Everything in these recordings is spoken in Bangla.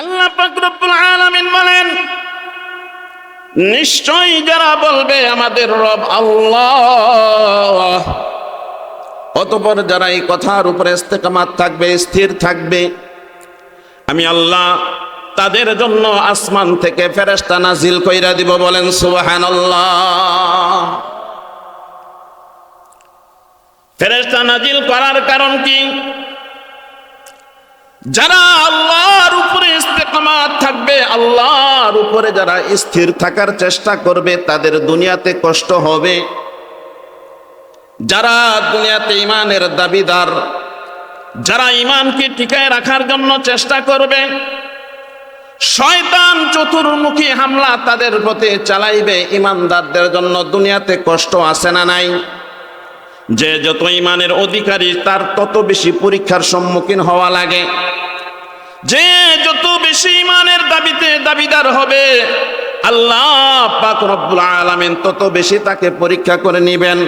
আল্লাহ আলামিন বলেন, নিশ্চয়ই যারা বলবে আমাদের রব আল্লাহ, অতপর যারা এই কথার উপরে ইস্তেকামাত থাকবে, স্থির থাকবে, আমি আল্লাহ তাদের জন্য আসমান থেকে ফেরেশতা নাজিল কইরা দিব, বলেন সুবহানাল্লাহ। ফেরেশতা নাজিল করার কারণ কি? যারা আল্লাহর উপরে ইস্তেকামাত থাকবে, আল্লাহর উপরে যারা স্থির থাকার চেষ্টা করবে, তাদের দুনিয়াতে কষ্ট হবে। যারা দুনিয়াতে ইমানের দাবিদার, যারা ইমানকে টিকায় রাখার জন্য চেষ্টা করবে, শয়তান চতুর্মুখী হামলা তাদের প্রতি চালাইবে। ইমানদারদের জন্য দুনিয়াতে কষ্ট আসে না নাই? যে যত ইমানের অধিকারী, তার তত বেশি পরীক্ষার সম্মুখীন হওয়া লাগে। যে যত বেশি ইমানের দাবিতে দাবিদার হবে, আল্লাহ পাক রব্বুল আলামিন তত বেশি তাকে পরীক্ষা করে নেবেন।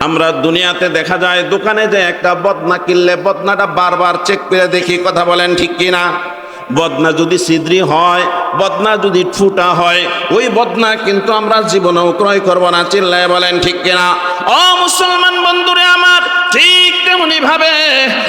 আমরা দুনিয়াতে দেখা যায়, দোকানে যে একটা বদনা কিনলে বদনাটা বারবার চেক করে দেখি, কথা বলেন ঠিক কিনা? বদনা যদি সিদ্রি হয়, বদনা যদি ফুটা হয়, ওই বদনা কিন্তু আমরা জীবনেও ক্রয় করব না। চিল্লায় বলেন ঠিক কিনা? অ মুসলমান বন্ধুরে আমার ঠিক তেমনি ভাবে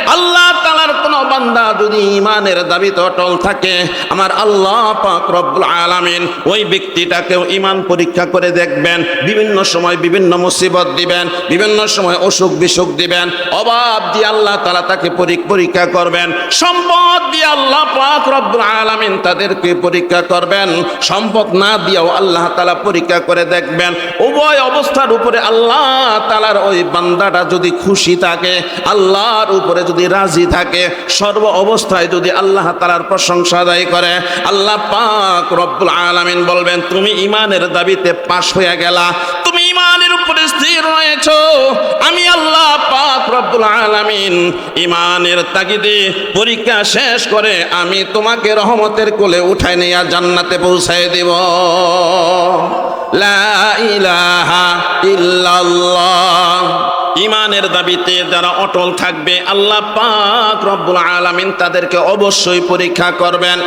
আল্লাহ তালার কোন বান্দা যদি ইমানের দাবিতে অটল থাকে, আমার আল্লাহ পাক রব্বুল আলামিন ওই ব্যক্তিটাকেও ইমান পরীক্ষা করে দেখবেন, বিভিন্ন সময় বিভিন্ন মুসিবত দিবেন, বিভিন্ন সময় অসুখ বিসুখ দিবেন, অভাব দিয়ে আল্লাহ তালা তাকে পরীক- পরীক্ষা করবেন, সম্পদ দিয়ে আল্লাহ পাক রব্বুল আলামিন তাদেরকে পরীক্ষা করবেন, সম্পদ না দিয়েও আল্লাহ তালা পরীক্ষা করে দেখবেন, উভয় অবস্থার উপরে আল্লাহ তালার ওই বান্দাটা যদি খুশি থাকে, আল্লাহর উপরে যদি রাজি থাকে, সর্ব অবস্থায় যদি আল্লাহ তালার প্রশংসা আদায় করে, আল্লাহ পাক রব্বুল আলামিন বলবেন, তুমি ইমানের দাবিতে পাশ হয়ে গেলা, তুমি ইমানের উপরে স্থির রয়েছো আমি আল্লাহ পাক রব্বুল আলামিন ইমানের তাগিদে পরীক্ষা শেষ করে আমি তোমাকে রহমতের কোলে উঠাই নিয়ে জান্নাতে পৌঁছায় দেব। লা ইলাহা ইল্লাল্লাহ। ইমানের দাবিতে যারা অটল থাকবে, আল্লাহ পাক রব্বুল আলামিন তাদেরকে অবশ্যই পরীক্ষা করবেন।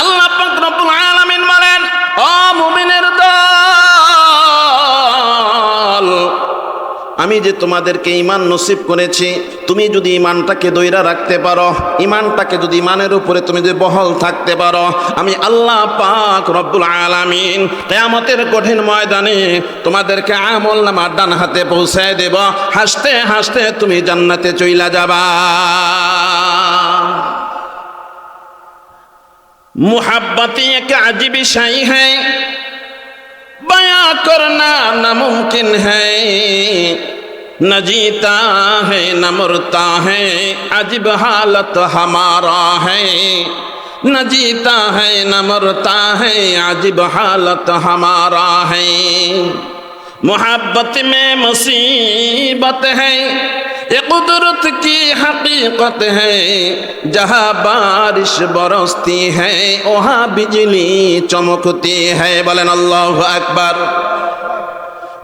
আল্লাহ পাক রব্বুল আলামিন বলেন, ও মুমিনের দল, আমি যে তোমাদেরকে ইমান নসিব করেছি তুমি যদি ইমানটাকে দৈরা রাখতে পারো ইমানটাকে যদি ইমানের উপরে তুমি যদি বহল থাকতে পারো আমি আল্লাহ পাক রব্বুল আলামিন কেয়ামতের কঠিন ময়দানে তোমাদেরকে আমল নামার ডান হাতে পৌঁছায় দেব হাসতে হাসতে তুমি জান্নাতে চইলা যাবা मुहब्बत एक अजीब शाही है बयां करना नामुमकिन है न जीता है न मरता है अजीब हालत हमारा है न जीता है न मरता है अजीब हालत हमारा है मोहब्बत में मुसीबत है ये कुदरत की हकीकत है जहाँ बारिश बरसती है वहाँ बिजली चमकती है বলেন আল্লাহ আকবার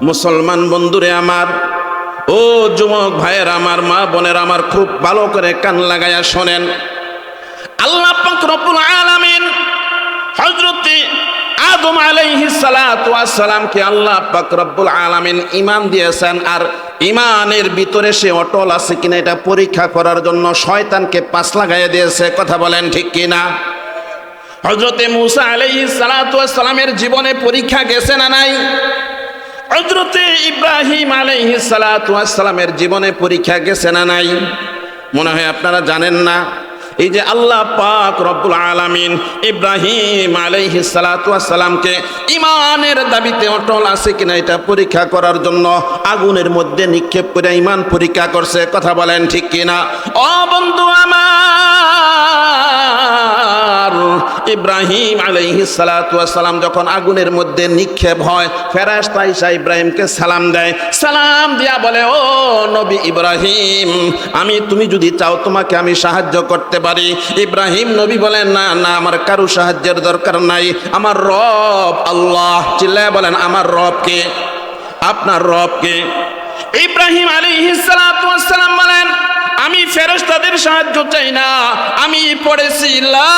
মুসলমান বন্ধুরে আমার ও যুবক ভাইয়ের, আমার মা বোনের, আমার খুব ভালো করে কান লাগায়া শোনেন। আল্লাহ রব্বুল আলামিন হযরতে আদম আলাইহিস সালাতু ওয়াস সালামকে আল্লাহ পাক রব্বুল আলামিন ঈমান দিয়েছেন আর ঈমানের ভিতরে সে অটল আছে কিনা এটা পরীক্ষা করার জন্য শয়তানকে পাশ লাগাইয়া দিয়েছে, কথা বলেন ঠিক কিনা? হযরতে মূসা আলাইহিস সালাতু ওয়াস সালামের জীবনে পরীক্ষা গেছে না নাই? হযরতে ইব্রাহিম সালামের জীবনে পরীক্ষা গেছে না নাই? মনে হয় আপনারা জানেন না। এই যে আল্লাহ পাক রব্বুল আলামিন ইব্রাহিম আলাইহি সালামকে ইমানের দাবিতে অটল আছে কিনা এটা পরীক্ষা করার জন্য আগুনের মধ্যে নিক্ষেপ করে ইমান পরীক্ষা করছে, কথা বলেন ঠিক কিনা? ও বন্ধু আমার ইব্রাহিম আলাইহি সালাম যখন আগুনের মধ্যে নিক্ষেপ হয়, ফেরাশতা ঈসা ইব্রাহিমকে সালাম দেয়। সালাম দিয়া বলে, ও নবী ইব্রাহিম, আমি, তুমি যদি চাও তোমাকে আমি সাহায্য করতে পারি। ইব্রাহিম নবী বলেন, না না, আমার কারও সাহায্যের দরকার নাই। আমার রব আল্লাহ। চিল্লায় বলেন, আমার রবকে আপনার রবকে ইব্রাহিম আলাইহিস সালাম বলেন আমি ফেরস্তাদের সাহায্য চাই না। আমি পড়েছি ইলাহা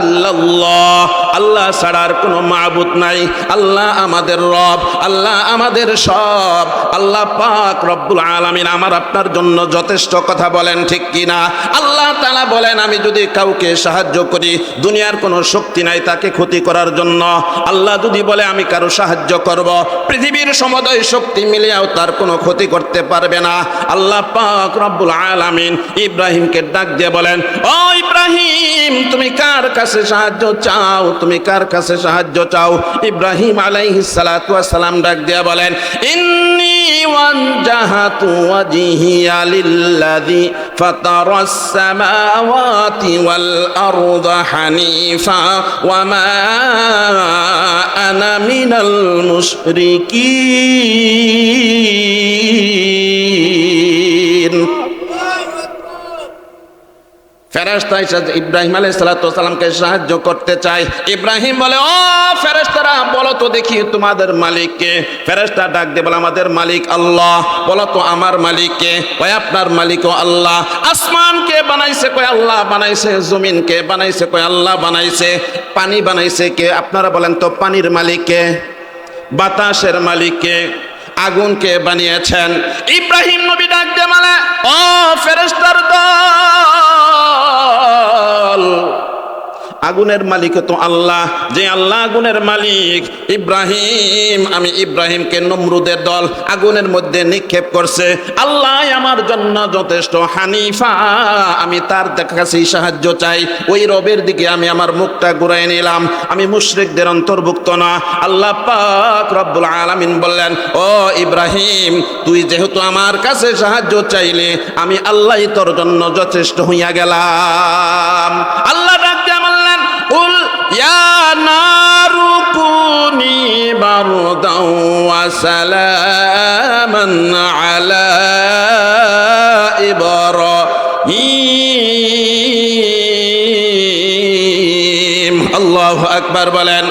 ইল্লাল্লাহ। আল্লাহ ছাড়ার কোনো মাহবুত নাই। আল্লাহ আমাদের রব, আল্লাহ আমাদের সব। আল্লাহ পাক রব্বুল আলমিন আমার আপনার জন্য যথেষ্ট কথা বলেন, ঠিক কিনা? আল্লাহ তালা বলেন, আমি যদি কাউকে সাহায্য করি, দুনিয়ার কোনো শক্তি নাই তাকে ক্ষতি করার জন্য। আল্লাহ যদি বলে, আমি কারও সাহায্য করব, পৃথিবীর সমুদয় শক্তি মিলিয়াও তার কোনো ক্ষতি করতে পারে পারবে না। আল্লাহ পাক রব্বুল আলামিন ইব্রাহিমকে ডাক দিয়ে বলেন, ও ইব্রাহিম, তুমি কার কাছে সাহায্য চাও? তুমি কার কাছে সাহায্য চাও? ইব্রাহিম আলাইহিস সালাতু ওয়াস সালাম ডাক দিয়ে বলেন, ইন্নি ওয়ানজাহাতু ওয়াজহিয়া লিল্লাযী ফাতারাস সামাওয়াতি ওয়াল আরদা হানিফা ওয়া মা আনা মিনাল মুশরিকিন। ফেরেস্তা এসে ইব্রাহিম আলাই সাহায্য করতে চায়। ইব্রাহিম বলে, ও ফেরেস্তারা বলো তো দেখি তোমাদের মালিককে। ফেরেস্তা ডাক দিয়ে বলে, আমাদের মালিক আল্লাহ। বলো তো, আমার মালিককে? কয়, আপনার মালিকও আল্লাহ। আসমানকে বানাইছে? কয়, আল্লাহ বানাইছে। জমিনকে বানাইছে? কয়, আল্লাহ বানাইছে। পানি বানাইছে কে? আপনারা বলেন তো, পানির মালিককে। বাতাসের মালিককে। আগুনকে বানিয়েছেন। ইব্রাহিম নবী ডাক দিয়ে মানে ও ফেরেস্তার দল আগুনের মালিক তো আল্লাহ। যে আল্লাহ আগুনের মালিক, ইব্রাহিম, আমি ইব্রাহিমকে নমরুদের দল আগুনের মধ্যে নিক্ষেপ করছে। আল্লাহ আমার জন্য যথেষ্ট হানিফা, আমি তার কাছেই সাহায্য চাই। ওই রবের দিকে আমি আমার মুখটা ঘুরাই নিলাম। আমি মুশরিকদের অন্তর্ভুক্ত না। আল্লাহ পাক রব্বুল আলামিন বললেন, ও ইব্রাহিম, তুই যেহেতু আমার কাছে সাহায্য চাইলে, আমি আল্লাহই তোর জন্য যথেষ্ট হইয়া গেলাম আল্লাহ ডাক দিয়ে বললেন উল ইয়া নারু কুনি বারদাও ওয়া সালামান আলা ইব্রাহিম আল্লাহু আকবার বলেন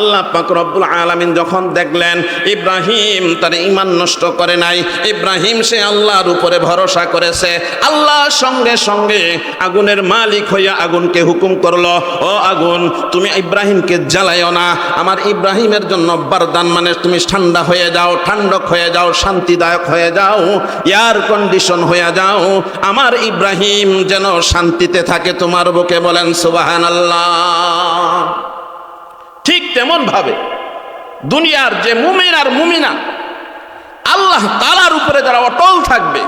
আল্লাহ পাক রব্বুল আলামিন যখন দেখলেন ইব্রাহিম তার ইমান নষ্ট করে নাই, ইব্রাহিম সে আল্লাহর উপরে ভরসা করেছে, আল্লাহ সঙ্গে সঙ্গে আগুনের মালিক হইয়া আগুনকে হুকুম করল, ও আগুন, তুমি ইব্রাহিমকে জ্বালাইও না, আমার ইব্রাহিমের জন্য বারদান মানে তুমি ঠান্ডা হয়ে যাও, ঠান্ডক হয়ে যাও, শান্তিদায়ক হয়ে যাও, এয়ার কন্ডিশন হয়ে যাও, আমার ইব্রাহিম যেন শান্তিতে থাকে তোমার বুকে বলেন সুবাহান আল্লাহ ঠিক তেমন ভাবে দুনিয়ার যে মুমিন আর মুমিনা, আল্লাহ তালার উপরে যারা অটল থাকবে,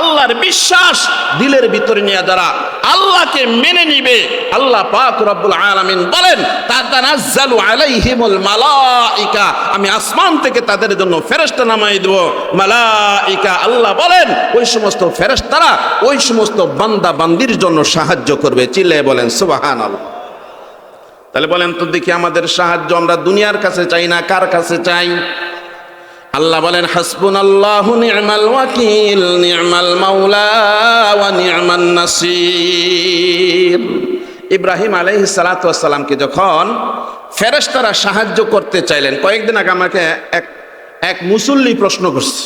আল্লাহর বিশ্বাস দিলের ভিতরে নিয়ে যারা আল্লাহকে মেনে নিবে, আল্লাহ পাক রব্বুল আলামিন বলেন, তাতানাজ্জালু আলাইহিমুল মালাইকা আমি আসমান থেকে তাদের জন্য ফেরেশতা নামাই দেব। মালাইকা আল্লাহ বলেন, ওই সমস্ত ফেরেশতারা ওই সমস্ত বান্দা বান্দির জন্য সাহায্য করবে। চিল্লে বলেন, সুবহানাল্লাহ। তাহলে বলেন তো দেখি আমাদের সাহায্য আমরা দুনিয়ার কাছে চাই না কার কাছে চাই? আল্লাহ বলেন হাসবুন আল্লাহ নি'মাল ওয়াকিল, নি'মাল মাওলা ওয়া নি'মান নাসির। ইব্রাহিম আলাইহিস সালাতু সালামকে যখন ফেরেশতারা সাহায্য করতে চাইলেন, কয়েকদিন আগে আমাকে এক এক মুসল্লি প্রশ্ন করছে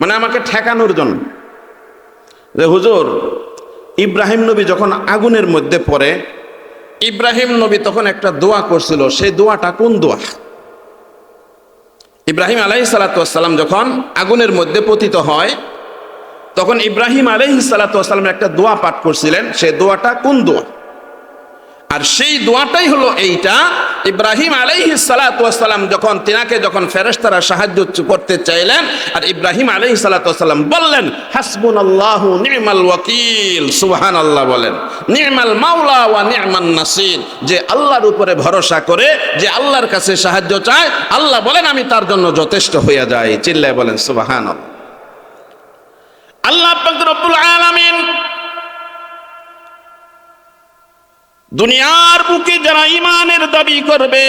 মানে আমাকে ঠেকানোর জন্য যে, হুজুর, ইব্রাহিম নবী যখন আগুনের মধ্যে পড়ে ইব্রাহিম নবী তখন একটা দোয়া করছিল সেই দোয়াটা কোন দোয়া? ইব্রাহিম আলাহি সালাতাম যখন আগুনের মধ্যে পতিত হয়, তখন ইব্রাহিম আলাইহি সালাতাম একটা দোয়া পাঠ করছিলেন সেই দোয়াটা কোন দোয়া? আর সেই দোয়াটাই হলো এইটা। ইব্রাহিম আলাইহি সালাতাম যখন তিনাকে, যখন ফেরেশতারা সাহায্য করতে চাইলেন, আর ইব্রাহিম আলাইহি সালাতাম বললেন হাসবুন আল্লাহ নি'মাল ওয়াকিল। সুবহান আল্লাহ বলেন, নি'মাল মাওলা ওয়া নি'মান নাসির। যে আল্লাহর উপরে ভরসা করে, যে আল্লাহর কাছে সাহায্য চায়, আল্লাহ বলেন, আমি তার জন্য যথেষ্ট হইয়া যাই। চিল্লায় বলেন সুবহান আল্লাহ পাক রব্বুল আলামিন দুনিয়ার বুকে যারা ইমানের দাবি করবে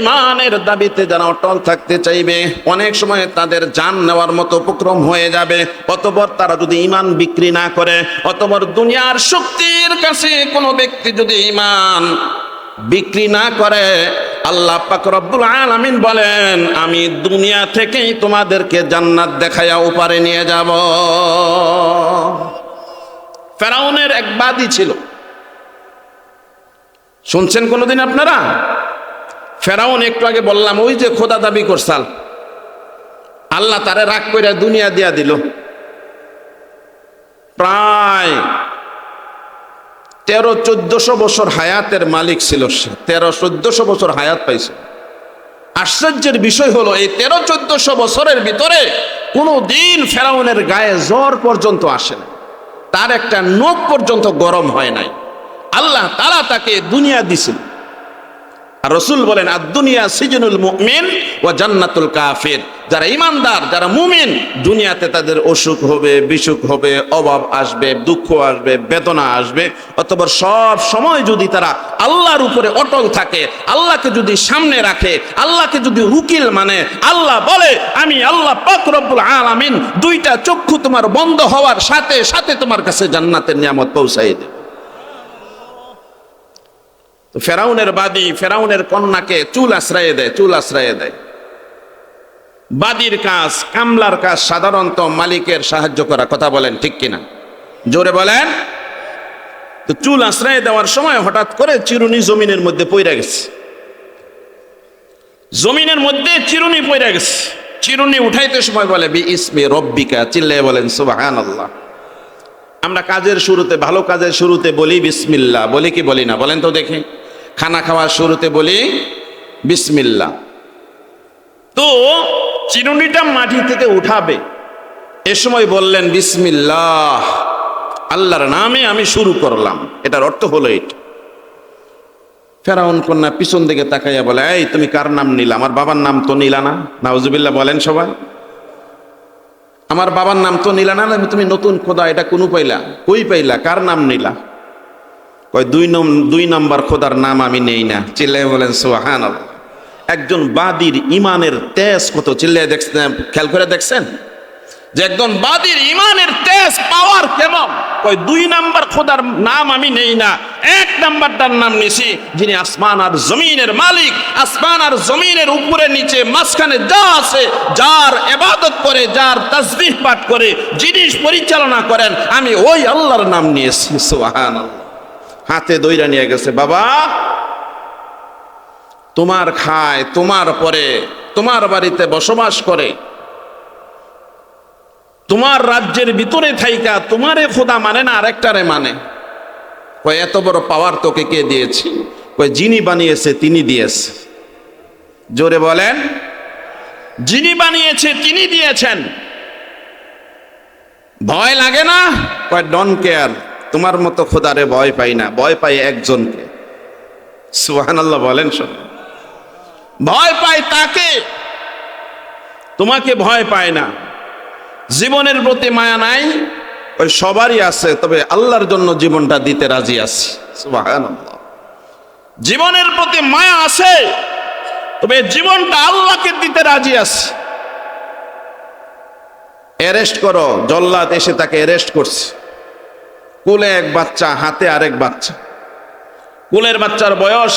ইমানের দাবিতে যারা অটল থাকতে চাইবে, অনেক সময় তাদের জান নেওয়ার মতো উপক্রম হয়ে যাবে। অতবর তারা যদি ইমান বিক্রি না করে অতবর দুনিয়ার শক্তির কাছে কোনো ব্যক্তি যদি ইমান বিক্রি না করে, আল্লাহ পাক রব্বুল আলামিন বলেন, আমি দুনিয়া থেকেই তোমাদেরকে জান্নাত দেখাইয়া উপারে নিয়ে যাব। ফেরাউনের এক বাদী ছিল। শুনছেন কোনোদিন আপনারা? ফেরাউন একটু আগে বললাম, ওই যে খোদা দাবি করছাল আল্লাহ তারে রাগ করে দুনিয়া দিয়া দিল। প্রায় তেরো চোদ্দশো বছর হায়াতের মালিক ছিল সে। তেরো চোদ্দশো বছর হায়াত পাইছে। আশ্চর্যের বিষয় হলো, এই তেরো চোদ্দশো বছরের ভিতরে কোনো দিন ফেরাউনের গায়ে জ্বর পর্যন্ত আসে না তার একটা নখ পর্যন্ত গরম হয় নাই। আল্লাহ তারা তাকে দুনিয়া দিছিল আর রসুল বলেন আর দুনিয়া সিজনুল মুমিন ও জান্নাতুল কাফির। যারা ইমানদার যারা মুমিন, দুনিয়াতে তাদের অসুখ হবে, বিসুখ হবে, অভাব আসবে, দুঃখ আসবে, বেদনা আসবে। অথবা সব সময় যদি তারা আল্লাহর উপরে অটল থাকে, আল্লাহকে যদি সামনে রাখে, আল্লাহকে যদি উকিল মানে আল্লাহ বলে, আমি আল্লাহ পাক রব্বুল আলামিন দুইটা চক্ষু তোমার বন্ধ হওয়ার সাথে সাথে তোমার কাছে জান্নাতের নিয়ামত পৌঁছাই দেবে। তো ফেরাউনের বাদী ফেরাউনের কন্যাকে চুল আশ্রয়ে দেয়, চুল আশ্রয়ে দেয়। বাদির কাজ, কামলার কাজ সাধারণত মালিকের সাহায্য করা, কথা বলেন ঠিক কিনা? জোরে বলেন। তো চুল আশ্রয় দেওয়ার সময় হঠাৎ করে চিরুনি জমিনের মধ্যে পইরা গেছে। জমিনের মধ্যে চিরুনি পইরা গেছে। চিরুনি উঠাইতে সময় বলে, বি ইসমি রব্বিকা চিল্লে বলেন সুবাহান আল্লাহ আমরা কাজের শুরুতে, ভালো কাজের শুরুতে বলি বিসমিল্লা বলি কি বলি না, বলেন তো দেখি। খানা খাওয়ার শুরুতে বলি বিসমিল্লা তো চিরুনিটা মাটি থেকে উঠাবে। এ সময় বললেন, বিসমিল্লাহ, আল্লাহর নামে আমি শুরু করলাম। এটার অর্থ হলো এটা ফেরাউন কন্যা পিছন দিকে তাকাইয়া বলে, এই, তুমি কার নাম নিলা? আমার বাবার নাম তো নিলা না। নাউজুবিল্লাহ বলেন সবাই। আমার বাবার নাম তো নিলা না, তুমি নতুন খোদা, এটা কোনো পাইলা? কই পাইলা? কার নাম নিলা? কয়, দুই নম, দুই নম্বর খোদার নাম আমি নেই না। চিল্লাই বলেন সোহান একজন বাদির ইমানের তেজ কত? চিল্লাই দেখছেন, খেয়াল করে দেখছেন? যে একজন বাদির ইমানের তেজ পাওয়ার কেমন? কই দুই নাম্বার খোদার নাম আমি নেই না, এক নাম্বারটার নাম নিছি, যিনি আসমান আর জমিনের মালিক। আসমান আর জমিনের উপরে নিচে মাঝখানে যা আছে, যার এবাদত করে, যার তাসবিহ পাঠ করে, জিনিস পরিচালনা করেন, আমি ওই আল্লাহর নাম নিয়েছি সুবহান হাতে দইরা নিয়ে গেছে, বাবা। তোমার খায়, তোমার পরে, তোমার বাড়িতে বসবাস করে। তোমার রাজ্যের ভিতরে থাইকা, তোমারে খোদা মানে না আরেকটারে মানে। কয়, এত বড় পাওয়ার তোকে কে দিয়েছে? কয়, যিনি বানিয়েছে, তিনি দিয়েছে। জোরে বলেন, যিনি বানিয়েছে, তিনি দিয়েছেন। ভয় লাগে না? কয় ডন কেয়ার তোমার মতো খোদারে ভয় পাই না, ভয় পাই একজনকে। সুহান আল্লাহ বলেন শোন ভয় পাই তাকে তোমাকে ভয় পায় না। জীবনের প্রতি মায়া নাই, ওই সবারই আছে, তবে আল্লাহর জন্য জীবনটা দিতে রাজি আছে। সুবহানাল্লাহ। জীবনের প্রতি মায়া আছে, তবে জীবনটা আল্লাহকে দিতে রাজি আছে। অ্যারেস্ট করো, জল্লাদ এসে তাকে অ্যারেস্ট করছে। কোলে এক বাচ্চা, হাতে আরেক বাচ্চা। কোলের বাচ্চার বয়স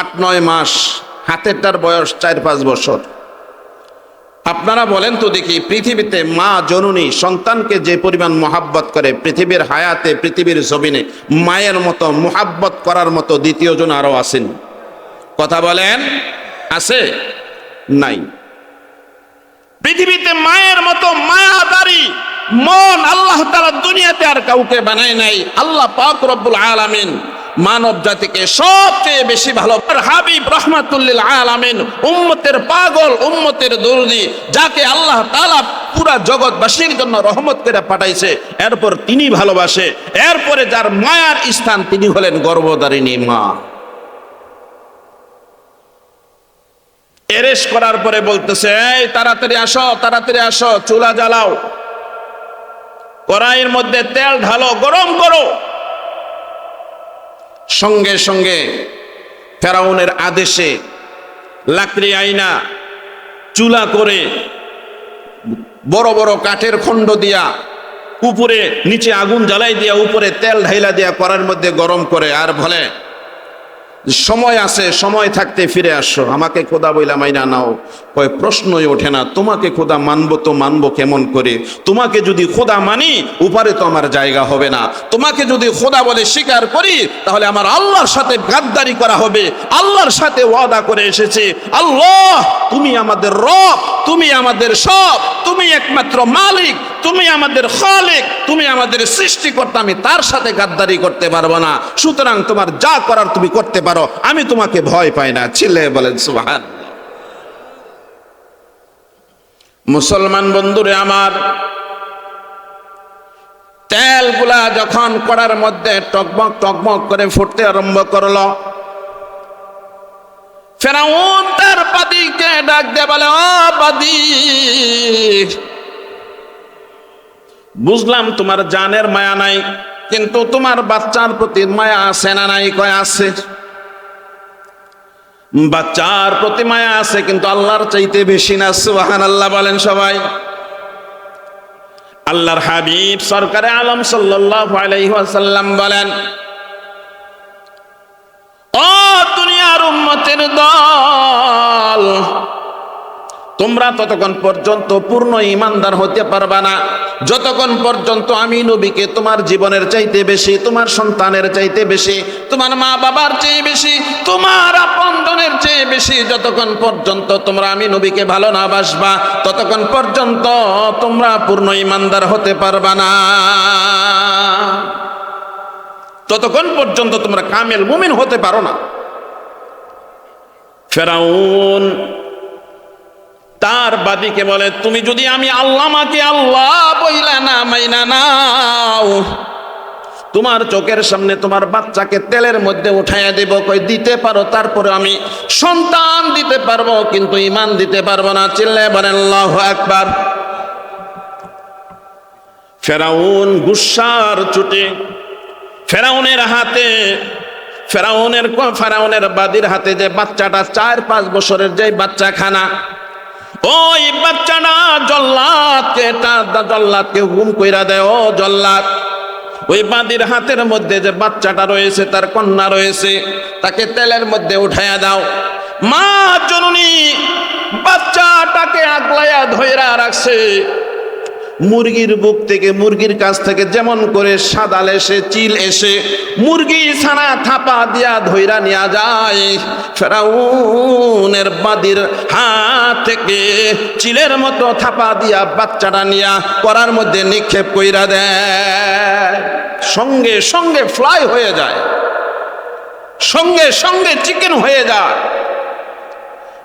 আট নয় মাস, হাতেরটার বয়স চার পাঁচ বছর। আপনারা বলেন তো দেখি, পৃথিবীতে মা জননী সন্তানকে যে পরিমাণ মোহাব্বত করে, পৃথিবীর হায়াতে, পৃথিবীর জমিনে মায়ের মতো মোহাব্বত করার মতো দ্বিতীয় জন আরও আসেন কথা বলেন, আছে? নাই। পৃথিবীতে মায়ের মতো মায়াদারি মন আল্লাহ তারা দুনিয়াতে আর কাউকে বানায় নাই। আল্লাহ পাক রব্বুল আলামিন মানব জাতিকে সবচেয়ে বেশি ভালো হাবিব রহমাতুল্লিল আলামিন উম্মতের পাগল, উম্মতের দরদি যাকে আল্লাহ তাআলা পুরা জগৎবাসীর জন্য রহমত করে পাঠাইছে, এরপর তিনি ভালোবাসে, এরপরে যার মায়ার স্থান তিনি হলেন গর্ভধারিণী মা। এরেস করার পরে বলতেছে, এই, তাড়াতাড়ি আসো তাড়াতাড়ি আসো, চুলা জ্বালাও। কড়াইয়ের মধ্যে তেল ঢালো, গরম করো। সঙ্গে সঙ্গে ফেরাউনের আদেশে লাকড়ি আইনা, চুলা করে বড় বড় কাঠের খণ্ড দিয়া উপরে, নিচে আগুন জ্বালাই দিয়া উপরে তেল ঢাইলা দিয়া করার মধ্যে গরম করে আর বলে, সময় আছে, সময় থাকতে ফিরে আসো। আমাকে খোদা বইলা মাইনা নাও। কয়, প্রশ্নই ওঠে না, তোমাকে খোদা মানবো তো মানবো কেমন করে? তোমাকে যদি খোদা মানি, উপরে তো আমার জায়গা হবে না। তোমাকে যদি খোদা বলে স্বীকার করি, তাহলে আমার আল্লাহর সাথে গাদ্দারি করা হবে। আল্লাহর সাথে ওয়াদা করে এসেছে। আল্লাহ, তুমি আমাদের রব, তুমি আমাদের সব, তুমি একমাত্র মালিক, তুমি আমাদের খালিক, তুমি আমাদের সৃষ্টিকর্তা, আমি তার সাথে গাদ্দারি করতে পারব না। সুতরাং তোমার যা করার তুমি করতে পারো, আমি তোমাকে ভয় পাই না। ছিলে বলেন, সুবহান। মুসলমান বন্ধুরে আমার, তেলগুলা যখন কড়ার মধ্যে টকমক টকমক করে ফুটতে আরম্ভ করল, ফেরাউন তার বাদিকে ডাক দিয়ে বলে, ও বাদি, বুঝলাম তোমার জানের মায়া নাই, কিন্তু তোমার বাচ্চার প্রতি মায়া আছে না নাই, কয় আছে? বাচ্চার প্রতি মায়া আছে, কিন্তু আল্লাহর চাইতে বেশি না সুবাহান আল্লাহ বলেন সবাই। আল্লাহর হাবিব সরকারে আলম সাল্লাল্লাহু আলাইহি ওয়াসাল্লাম বলেন, ও দুনিয়ার উম্মতের দল, তোমরা ততক্ষণ পর্যন্ত পূর্ণ ইমানদার হতে পারবা না। যতক্ষণ পর্যন্ত আমি নবীকে তোমার জীবনের চাইতে বেশি, তোমার সন্তানের চাইতে বেশি, তোমার মা বাবার চেয়ে বেশি, তোমার চেয়ে বেশি, যতক্ষণ পর্যন্ত তোমরা আমি নবীকে ভালো না বাসবা, ততক্ষণ পর্যন্ত তোমরা পূর্ণ ইমানদার হতে পারবা না। ততক্ষণ পর্যন্ত তোমরা কামেল মুমিন হতে পারো না। ফেরাউন তার বাদীকে বলে, তুমি যদি আমি আল্লাহ মাকে আল্লাহ বইলা না, মাইনা নাও তোমার চোখের সামনে তোমার বাচ্চাকে তেলের মধ্যে উঠাইয়া দেব কই দিতে পারো, তারপরে আমি সন্তান দিতে পারব, কিন্তু ইমান দিতে পারব না। চিল্লে বলেন একবার ফেরাউন গুসার ছুটে ফেরাউনের হাতে, ফেরাউনের ফেরাউনের বাদির হাতে যে বাচ্চাটা চার পাঁচ বছরের যে বাচ্চা খানা ওই বাচ্চাটা জল্লাদ জল্লাদকে জল্লাদকে হুম কইরা দেয়, ও জল্লাদ ওই বাঁধির হাতের মধ্যে যে বাচ্চাটা রয়েছে, তার কন্যা রয়েছে, তাকে তেলের মধ্যে উঠাইয়া দাও। মা, জননী, বাচ্চাটাকে আগলাইয়া ধইরা রাখছে। মুরগির বুক থেকে, মুরগির কাছ থেকে যেমন করে সাদাল এসে চিল এসে মুরগি ছানা থাপা দিয়া ধৈরা নেওয়া যায়। ফেরাউনের বাদির হাত থেকে চিলের মতো থাপা দিয়া বাচ্চাটা নিয়া করার মধ্যে নিক্ষেপ কইরা দেয়। সঙ্গে সঙ্গে ফ্লাই হয়ে যায়। সঙ্গে সঙ্গে চিকেন হয়ে যায়।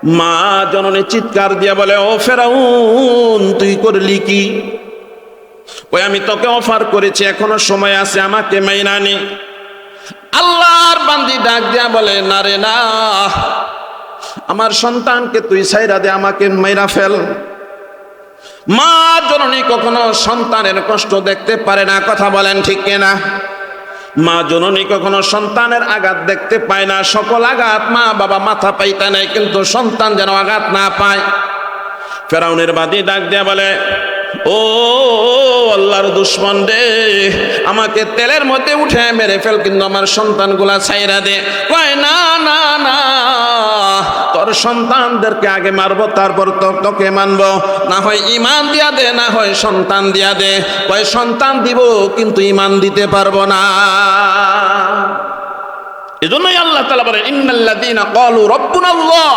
মা জননী চিৎকার দিয়া বলে, ও ফেরাউন, তুই করলি কি? ওই আমি তোকে অফার করেছি, এখনও সময় আছে, আমাকে মাইনানি আল্লাহর বান্দি ডাক দিয়া বলে, না রে, না। আমার সন্তানকে তুই সাইরা দে, আমাকে মেরা ফেল। মা জননী কখনো সন্তানের কষ্ট দেখতে পারে না, কথা বলেন ঠিক কিনা? মা জননী কখনো সন্তানের আঘাত দেখতে পায় না, সকল আঘাত মা বাবা মাথা পাইতে নেয় কিন্তু সন্তান যেন আঘাত না পায়। ফেরাউনের বাদী ডাক দেয়া বলে ও, আল্লাহর দুশ্মন রে, আমাকে তেলের মধ্যে উঠে মেরে ফেল, কিন্তু আমার সন্তানগুলা ছাইরা দে। কয়, না না না, তোর সন্তানদেরকে আগে মারবো, তারপর তোকে মানবো। না হয় ইমান দিয়া দে, না হয় সন্তান দিয়া দে। কয়, সন্তান দিব, কিন্তু ইমান দিতে পারব না। এজন্যই আল্লাহ তালা বলে ইন্নাল্লাযীনা ক্বালু রাব্বুনাল্লাহ।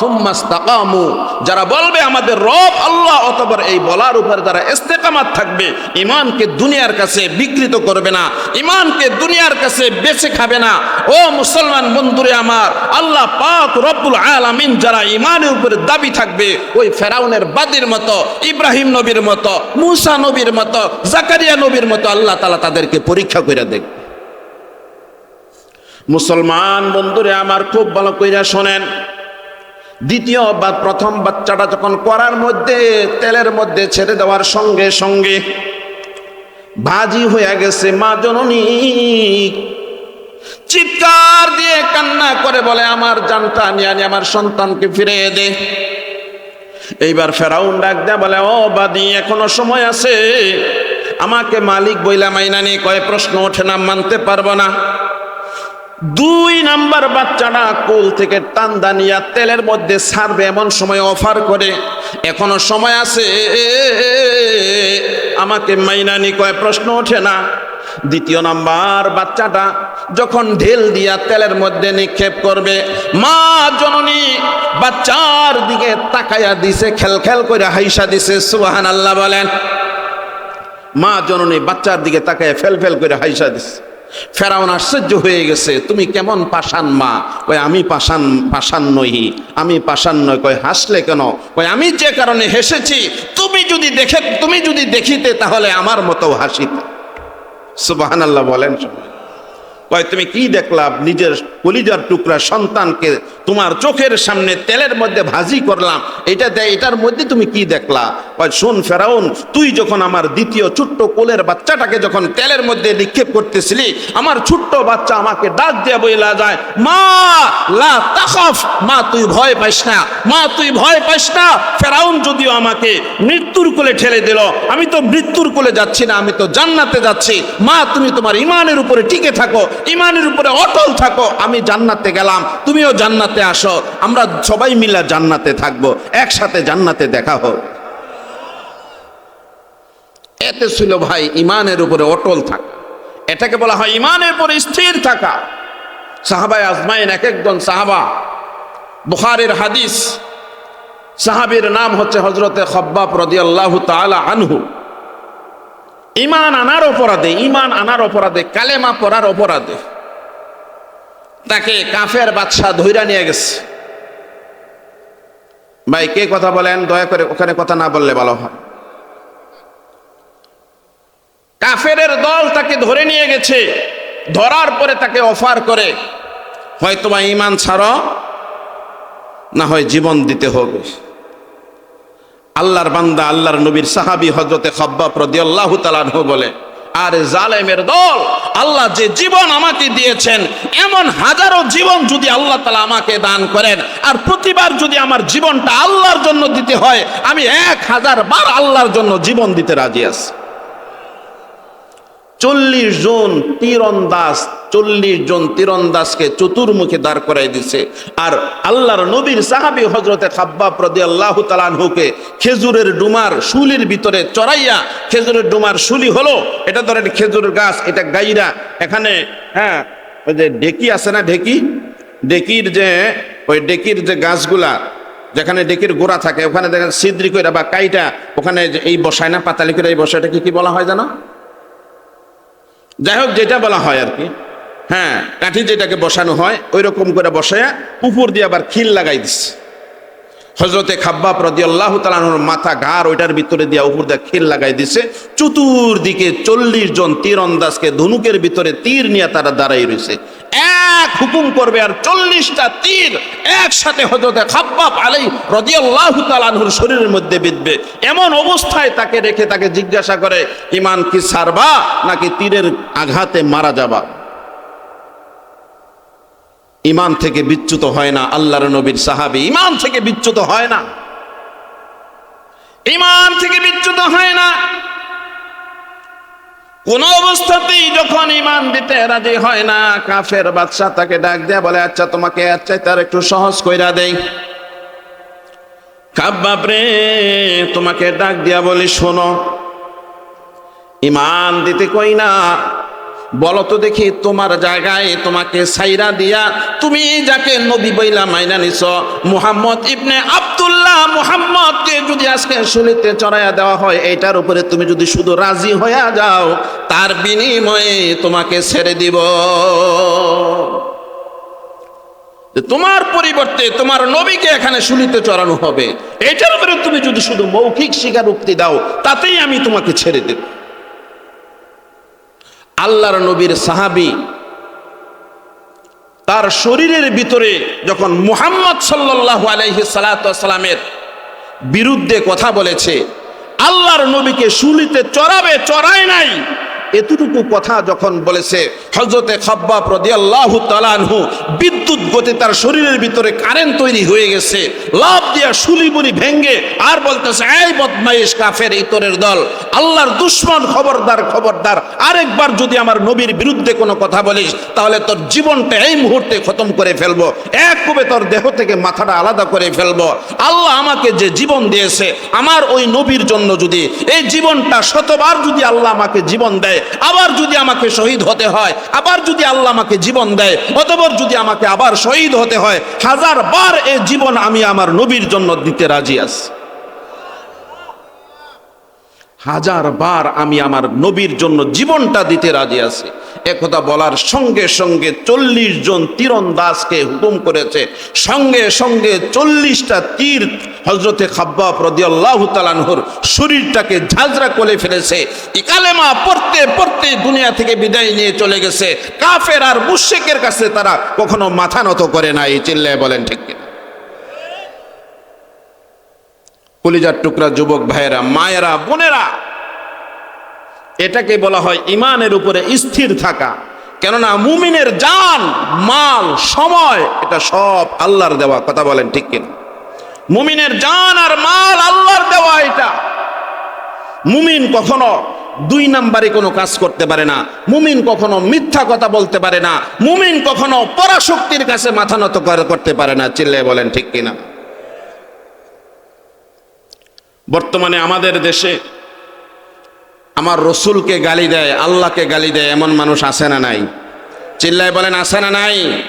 সুম্মাস্তাকামু। যারা বলবে আমাদের রব আল্লাহ, অতপর এই বলার উপর যারা ইস্তেকামাত থাকবে। ইমানকে দুনিয়ার কাছে বিকৃত করবে না। ইমানকে দুনিয়ার কাছে বেছে খাবে না। ও মুসলমান বন্ধুরে আমার, আল্লাহ পাক রব্বুল আলামিন যারা ইমানের উপরে দাবি থাকবে, ওই ফেরাউনের বাদির মতো, ইব্রাহিম নবীর মতো, মুসা নবীর মতো, জাকারিয়া নবীর মতো আল্লাহ তালা তাদেরকে পরীক্ষা করে দেখবে মুসলমান বন্ধুরে আমার খুব ভালো কইরা শোনেন। দ্বিতীয় বা প্রথম বাচ্চাটা যখন করার মধ্যে, তেলের মধ্যে ছেড়ে দেওয়ার সঙ্গে সঙ্গে ভাজি হয়ে গেছে মা জননী। চিৎকার দিয়ে কান্না করে বলে, আমার জানটা নিয়ে আমার সন্তানকে ফিরে দে। এইবার ফেরাউন ডাক দেয়া বলে, ও বাদি, এখনও সময় আছে। আমাকে মালিক বইলা মাইনা নিয়ে কয়, প্রশ্ন ওঠে না, মানতে পারব না। দুই নাম্বার বাচ্চাটা কোল থেকে টান্দানিয়া তেলের মধ্যে ছাড়বে এমন সময় অফার করে, এখনও সময় আছে, আমাকে মাইনানি কয়, প্রশ্ন ওঠে না। দ্বিতীয় নাম্বার বাচ্চাটা যখন ঢেল দিয়া তেলের মধ্যে নিক্ষেপ করবে, মা জননী, বাচ্চার দিকে তাকাইয়া দিছে, খেল খেল করে হাইসা দিছে। সুবাহান আল্লাহ বলেন। মা জননী বাচ্চার দিকে তাকায় ফেল ফেল করে হাইসা দিছে। ফেরাউন আশ্চর্য হয়ে গেছে, তুমি কেমন পাষাণ মা? কয় আমি পাষাণ পাষাণ নই, আমি পাষাণ নই। কয়, হাসলে কেন? কয়, আমি যে কারণে হেসেছি, তুমি যদি দেখে, তুমি যদি দেখিতে, তাহলে আমার মতো হাসিতে। সুবাহান আল্লাহ বলেন কয়, তুমি কি দেখলা? নিজের কলিজার টুকরা সন্তানকে তোমার চোখের সামনে তেলের মধ্যে ভাজি করলাম। এটা এটার মধ্যে তুমি কি দেখলা? কয়, শোন ফেরাউন, তুই যখন আমার দ্বিতীয় ছোট্ট কোলের বাচ্চাটাকে যখন তেলের মধ্যে নিক্ষেপ করতেছিলি, আমার ছোট্ট বাচ্চা আমাকে ডাক দিয়ে বইলা যায়, মা, লা তাখফ, মা, তুই ভয় পাইস না, মা, তুই ভয় পাইস না, ফেরাউন যদিও আমাকে মৃত্যুর কোলে ঠেলে দিল, আমি তো মৃত্যুর কোলে যাচ্ছি না, আমি তো জান্নাতে যাচ্ছি, মা, তুমি তোমার ইমানের উপরে টিকে থাকো, ইমানের উপরে অটল থাকো, আমি জান্নাতে গেলাম, তুমিও জান্নাতে আসো, আমরা সবাই মিলে জান্নাতে থাকব, একসাথে জান্নাতে দেখা হোক। এতে ছিল ভাই ইমানের উপরে অটল থাকা। এটাকে বলা হয় ইমানের উপরে স্থির থাকা। সাহাবায় আজমাইন এক একজন সাহাবা, বুখারের হাদিস। সাহাবীর নাম হচ্ছে হজরতে খব্বাব রদিয়াল্লাহু তাআলা আনহু। ইমান আনার অপরাধে, ইমান আনার অপরাধে, কালেমা পড়ার অপরাধে তাকে কাফের বাদশাহ ধৈরা নিয়ে গেছে। ভাই কে কথা বলেন? দয়া করে ওখানে কথা না বললে ভালো হয়। কাফেরের দল তাকে ধরে নিয়ে গেছে, ধরার পরে তাকে অফার করে হয় তোমার ইমান ছাড়ো, না হয় জীবন দিতে হবে। আল্লাহর বান্দা, আল্লাহর নবীর সাহাবি হজরতে খব্বাব রদিয়াল্লাহু তালানহু বলে, আর জালেমের দল, আল্লাহ যে জীবন আমাকে দিয়েছেন, এমন হাজারো জীবন যদি আল্লাহ তালা আমাকে দান করেন, আর প্রতিবার যদি আমার জীবনটা আল্লাহর জন্য দিতে হয়, আমি এক হাজার বার আল্লাহর জন্য জীবন দিতে রাজি আছি। চল্লিশ জন তীরন্দাজ, চল্লিশ জন তীরন্দাজকে চতুর্মুখে দাঁড় করাই দিছে। আর আল্লাহর নবীর সাহাবি হজরতে খাব্বাব প্রদি আল্লাহ তালানহুকে খেজুরের ডুমার শুলির ভিতরে চড়াইয়া খেজুরের ডুমার শুলি হলো, এটা ধরেন খেজুরের গাছ, এটা গাইরা, এখানে হ্যাঁ ওই যে ঢেকি আছে না ঢেকি? ডেকির যে, ওই ডেকির যে গাছগুলা, যেখানে ডেকির গোড়া থাকে, ওখানে দেখেন সিদ্রি কইরা বা কাইটা, ওখানে এই বসায় না, পাতালি করে এই বসায়টাকে কি বলা হয় জানো? যাই হোক, যেটা বলা হয় আর কি। হ্যাঁ কাঠি যেটাকে বসানো হয় ওই রকম করে বসায় উপর দিয়ে আবার খিল লাগাই দিছে হজরতে খাব্বা প্রদি আল্লাহ তালানোর মাথা ঘাড় ওইটার ভিতরে দিয়ে উপর দিয়ে খিল লাগাই দিছে চতুর্দিকে চল্লিশ জন তীরন্দাজকে ধনুকের ভিতরে তীর নিয়ে তারা দাঁড়াই রয়েছে। এক হুকুম করবে আর চল্লিশটা তীর একসাথে হজরতে খাব্বাব আলাই রদি আল্লাহ তালানহুর শরীরের মধ্যে বিঁধবে। এমন অবস্থায় তাকে রেখে তাকে জিজ্ঞাসা করে, ইমান কি সারবা নাকি তীরের আঘাতে মারা যাবা? ইমান থেকে বিচ্যুত হয় না আল্লাহর নবীর সাহাবি, ইমান থেকে বিচ্যুত হয় না। ইমান থেকে বিচ্যুত হয় না। কোন অবস্থাতেই যখন ইমান দিতে রাজি হয় না, কাফের বাদশাহ তাকে ডাক দেয়া বলে আচ্ছা তোমাকে আচ্ছা তার একটু সহজ কইরা দেই। কাব্বাপরে তোমাকে ডাক দিয়া বলি, শোনো ইমান দিতে কই না বলো তো দেখি তোমার জায়গায় তোমাকে সাইরা দিয়া তুমি যাকে নবী বইলা মাইনা নিছ, মুহাম্মদ ইবনে আব্দুল্লাহ মুহাম্মদকে যদি আজকে শুলিতে চড়াইয়া দেওয়া হয় এটার উপরে তুমি যদি শুধু রাজি হইয়া যাও, তার বিনিময়ে তোমাকে ছেড়ে দিব। তোমার পরিবর্তে তোমার নবীকে এখানে শুলিতে চড়ানো হবে এটার উপরে তুমি যদি শুধু মৌখিক স্বীকারোক্তি দাও, তাতেই আমি তোমাকে ছেড়ে দেব। আল্লাহর নবীর সাহাবি, তার শরীরের ভিতরে যখন মুহাম্মদ সাল্লাহ আলহি সালাতামের বিরুদ্ধে কথা বলেছে, আল্লাহর নবীকে শুলিতে চড়াবে, চড়ায় নাই, এতটুকু কথা যখন বলেছে হজরতে খব্বা প্রদি আল্লাহ তালানহু গতি তার শরীরের ভিতরে কারেন্ট তৈরি হয়ে গেছে। লাভ দিয়া শুলিবুলি ভেঙ্গে আর বলতেছে, এই বদমাইশ কাফের, ইতরের দল। আল্লাহর দুশ্মন খবরদার খবরদার। আরেকবার যদি আমার নবীর বিরুদ্ধে কোনো কথা বলিস, তাহলে তোর জীবনটা এই মুহূর্তে খতম করে ফেলব। এক কবে তোর দেহ থেকে মাথাটা আলাদা করে ফেলব। আল্লাহ আমাকে যে জীবন দিয়েছে, আমার ওই নবীর জন্য যদি এই জীবনটা শতবার যদি আল্লাহ আমাকে জীবন দেয়, আবার যদি আমাকে শহীদ হতে হয়, আবার যদি আল্লাহ আমাকে জীবন দেয় অতবার যদি আমাকে আবার শহীদ হতে হয়। হাজার বার এ জীবন আমি আমার নবীর জন্য দিতে রাজি আছি। হাজার বার আমি আমার নবীর জন্য জীবনটা দিতে রাজি আছি। একথা বলার সঙ্গে সঙ্গে চল্লিশ জন তীরন্দাজকে হুকুম করেছে। সঙ্গে সঙ্গে চল্লিশটা তীর হজরতে খাব্বাব রদিয়াল্লাহ তালানহুর শরীরটাকে ঝাঁঝরা করে ফেলেছে। ইকালেমা পড়তে পড়তে দুনিয়া থেকে বিদায় নিয়ে চলে গেছে। কাফের আর মুশেকের কাছে তারা কখনো মাথা নত করে নাই। চিল্লায় বলেন ঠিক কিনা কলিজার টুকরা যুবক ভাইয়েরা, মায়েরা, বোনেরা, এটাকে বলা হয় ইমানের উপরে স্থির থাকা। কেননা মুমিনের জান, মাল, সময়, এটা সব আল্লাহর দেওয়া, কথা বলেন ঠিক কিনা? মুমিনের জান আর মাল আল্লাহর দেওয়া এটা। মুমিন কখনো দুই নাম্বারে কোনো কাজ করতে পারে না। মুমিন কখনো মিথ্যা কথা বলতে পারে না। মুমিন কখনো পরাশক্তির কাছে মাথা নত করে- করতে পারে না। চিল্লে বলেন ঠিক কিনা? বর্তমানে আমাদের দেশে আমার রসুলকে গালি দেয়, আল্লাহকে গালি দেয়, এমন মানুষ আসে না নাই? চিল্লায় বলেন আসে না নাই?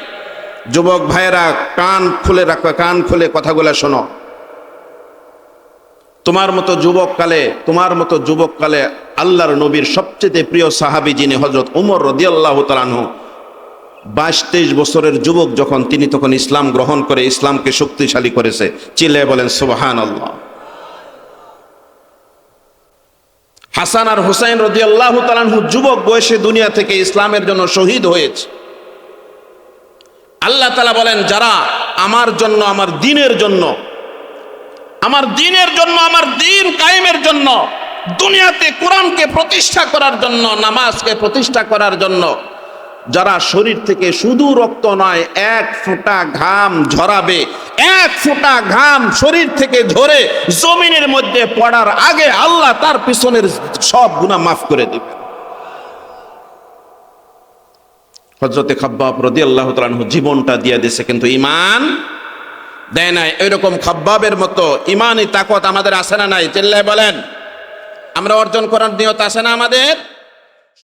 যুবক ভাইয়েরা, কান খুলে রাখো, কান খুলে কথাগুলো শোনো। তোমার মতো যুবককালে, তোমার মতো যুবককালে আল্লাহর নবীর সবচেয়ে প্রিয় সাহাবি যিনি হজরত উমর রদিয়াল্লাহ তালানহ বাইশ তেইশ বছরের যুবক যখন, তিনি তখন ইসলাম গ্রহণ করে, ইসলামকে শক্তিশালী করেছে। চিল্লায় বলেন সুবাহান আল্লাহ হাসান আর হুসাইন রদি আল্লাহ তালানহু যুবক বয়সে দুনিয়া থেকে ইসলামের জন্য শহীদ হয়েছে। আল্লাহ তালা বলেন, যারা আমার জন্য, আমার দিনের জন্য, আমার দিনের জন্য, আমার দিন কায়েমের জন্য, দুনিয়াতে কোরআনকে প্রতিষ্ঠা করার জন্য, নামাজকে প্রতিষ্ঠা করার জন্য যারা শরীর থেকে শুধু রক্ত নয়, এক ফোঁটা ঘাম ঝরাবে, এক ফোঁটা ঘাম শরীর থেকে ঝরে জমিনের মধ্যে পড়ার আগে আল্লাহ তার পিছনের সব গুণা মাফ করে দেবে। হজরতে খাব্বাব রদি আল্লাহ জীবনটা দিয়ে দিছে কিন্তু ইমান দেয় নাই। এরকম খাব্বাবের মতো ইমানই তাকত আমাদের আসে না নাই? চিল্লায় বলেন, আমরা অর্জন করার নিয়ত আছে না আমাদের?